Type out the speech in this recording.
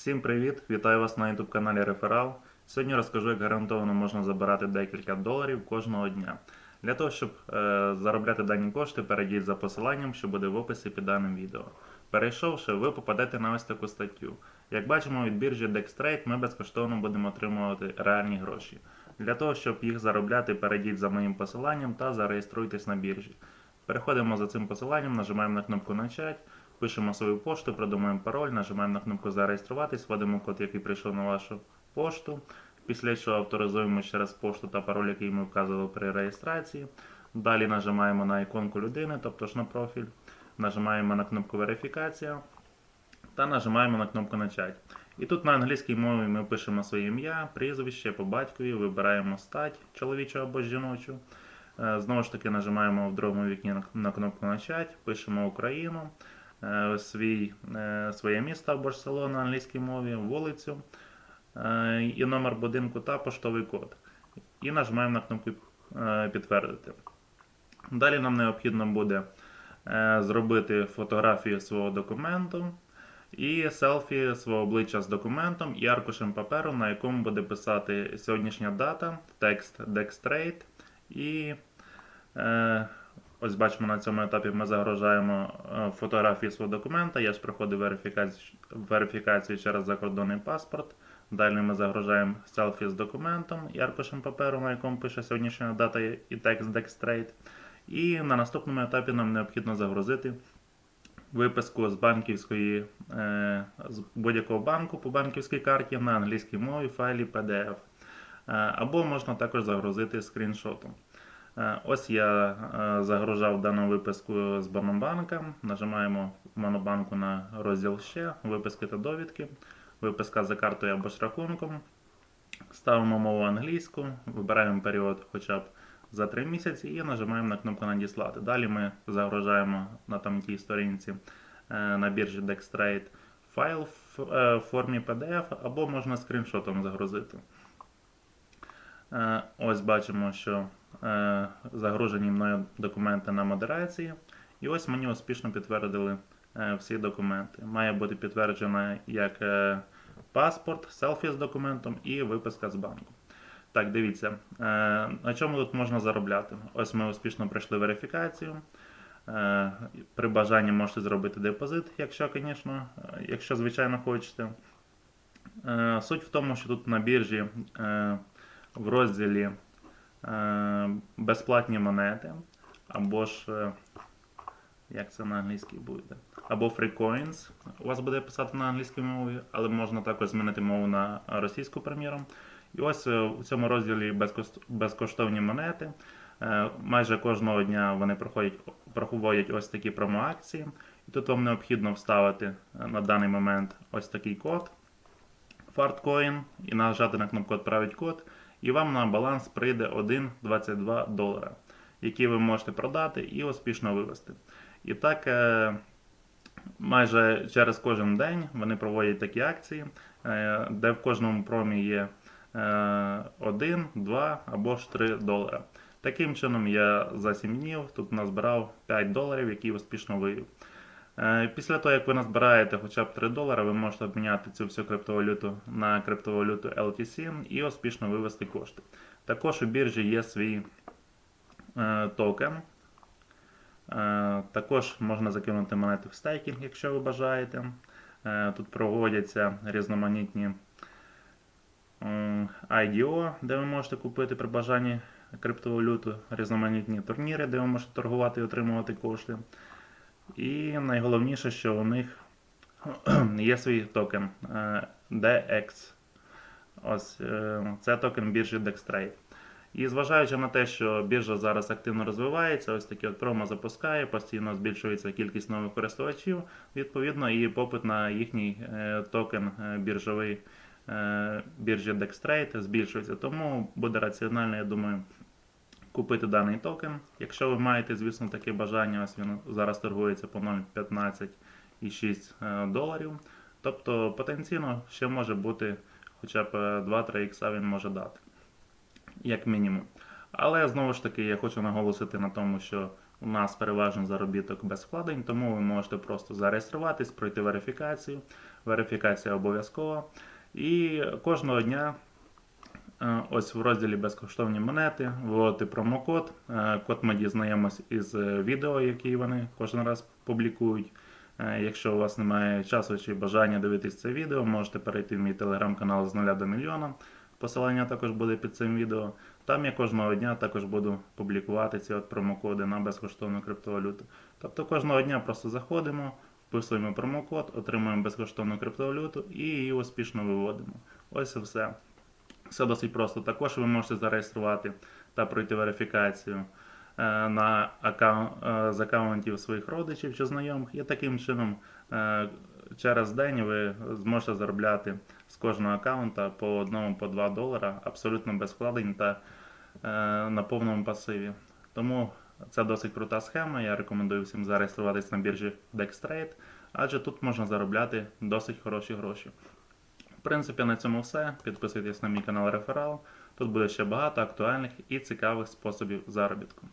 Всім привіт! Вітаю вас на YouTube каналі Реферал. Сьогодні розкажу, як гарантовано можна забирати декілька доларів кожного дня. Для того, щоб е, заробляти дані кошти, перейдіть за посиланням, що буде в описі під даним відео. Перейшовши, ви попадете на ось таку статтю. Як бачимо, від біржі Dextrade ми безкоштовно будемо отримувати реальні гроші. Для того, щоб їх заробляти, перейдіть за моїм посиланням та зареєструйтесь на біржі. Переходимо за цим посиланням, нажимаємо на кнопку Начать. Пишемо свою пошту, придумаємо пароль, нажимаємо на кнопку Зареєструватись, вводимо код, який прийшов на вашу пошту. Після чого авторизуємо через пошту та пароль, який ми вказували при реєстрації. Далі нажимаємо на іконку людини, тобто ж на профіль. Нажимаємо на кнопку Верифікація та нажимаємо на кнопку Начать. І тут на англійській мові ми пишемо своє ім'я, прізвище по батькові, вибираємо стать чоловічу або жіночу. Е, Знову ж таки нажимаємо в другому вікні на- кнопку Начать, пишемо Україну, свій, е, своє місто село на англійській мові, вулицю е, і номер будинку та поштовий код. І нажимаємо на кнопку е, Підтвердити. Далі нам необхідно буде е, зробити фотографію свого документу і селфі свого обличчя з документом і аркушем паперу, на якому буде писати сьогоднішня дата, текст Dextrade і е, ось бачимо на цьому етапі ми загружаємо е, фотографію свого документа. Я ж проходив верифікацію, верифікацію через закордонний паспорт. Далі ми загружаємо селфі з документом і паперу, на якому пише сьогоднішня дата і текст Dextrade. І на наступному етапі нам необхідно загрузити виписку з банківської е, з будь-якого банку по банківській карті на англійській мові файлі PDF. Е, або можна також загрузити скріншотом. Е, ось я е, загружав дану виписку з Монобанка. Нажимаємо в Монобанку на розділ ще, виписки та довідки, виписка за картою або ж рахунком. Ставимо мову англійську, вибираємо період хоча б за 3 місяці і нажимаємо на кнопку Надіслати. Далі ми загружаємо на там тій сторінці е, на біржі Dextrade файл в формі PDF або можна скріншотом загрузити. Е, Ось бачимо, що е, загружені мною документи на модерації. І ось мені успішно підтвердили е, всі документи. Має бути підтверджена як паспорт, селфі з документом і виписка з банку. Так, дивіться, на чому тут можна заробляти? Ось ми успішно пройшли верифікацію. При бажанні можете зробити депозит, якщо, звісно, якщо звичайно хочете. Суть в тому, що тут на біржі в розділі е, безплатні монети, або ж, е, як це на англійській буде, або free coins. У вас буде писати на англійській мові, але можна також змінити мову на російську, приміром. І ось е, у цьому розділі безкоштовні монети. Майже кожного дня вони проходять, ось такі промоакції. І тут вам необхідно вставити на даний момент ось такий код Fartcoin і нажати на кнопку Отправити код, і вам на баланс прийде 1,22 долара, які ви можете продати і успішно вивести. І так, е, майже через кожен день вони проводять такі акції, е, де в кожному промі є 1, 2 або ж 3 долара. Таким чином я за 7 днів тут назбирав 5 доларів, які успішно вивів. Е, Після того, як ви назбираєте хоча б 3 долари, ви можете обміняти цю всю криптовалюту на криптовалюту LTC і успішно вивести кошти. Також у біржі є свій е, токен. Е, також можна закинути монети в стейкінг, якщо ви бажаєте. Тут проводяться різноманітні IDO, де ви можете купити при бажанні криптовалюту, різноманітні турніри, де ви можете торгувати і отримувати кошти. І найголовніше, що у них є свій токен е, DX. Ось е, це токен біржі Dextrade. І зважаючи на те, що біржа зараз активно розвивається, ось такі от промо запускає, постійно збільшується кількість нових користувачів, відповідно, і попит на їхній е, токен біржовий біржі Dextrade збільшується. Тому буде раціонально, я думаю, купити даний токен. Якщо ви маєте, звісно, таке бажання, ось він зараз торгується по 0,15,6 е, доларів. Тобто потенційно ще може бути хоча б е, 2-3 ікса він може дати, як мінімум. Але знову ж таки я хочу наголосити на тому, що у нас переважно заробіток без вкладень, тому ви можете просто зареєструватись, пройти верифікацію. Верифікація обов'язкова. І кожного дня Е, Ось в розділі безкоштовні монети, вводити промокод. Е, Код ми дізнаємось із е, відео, які вони кожен раз публікують. Е, Якщо у вас немає часу чи бажання дивитися це відео, можете перейти в мій телеграм-канал з 0 до мільйона. Посилання також буде під цим відео. Там я кожного дня також буду публікувати ці от промокоди на безкоштовну криптовалюту. Тобто кожного дня просто заходимо, вписуємо промокод, отримуємо безкоштовну криптовалюту і її успішно виводимо. Ось і все. Все досить просто. Також ви можете зареєструвати та пройти верифікацію е, на аккаун- е, з аккаунтів своїх родичів чи знайомих. І таким чином е, через день ви зможете заробляти з кожного аккаунта по одному по 2 долара абсолютно без вкладень та на повному пасиві. Тому це досить крута схема. Я рекомендую всім зареєструватись на біржі Dextrade, адже тут можна заробляти досить хороші гроші. В принципі, на цьому все. Підписуйтесь на мій канал Реферал. Тут буде ще багато актуальних і цікавих способів заробітку.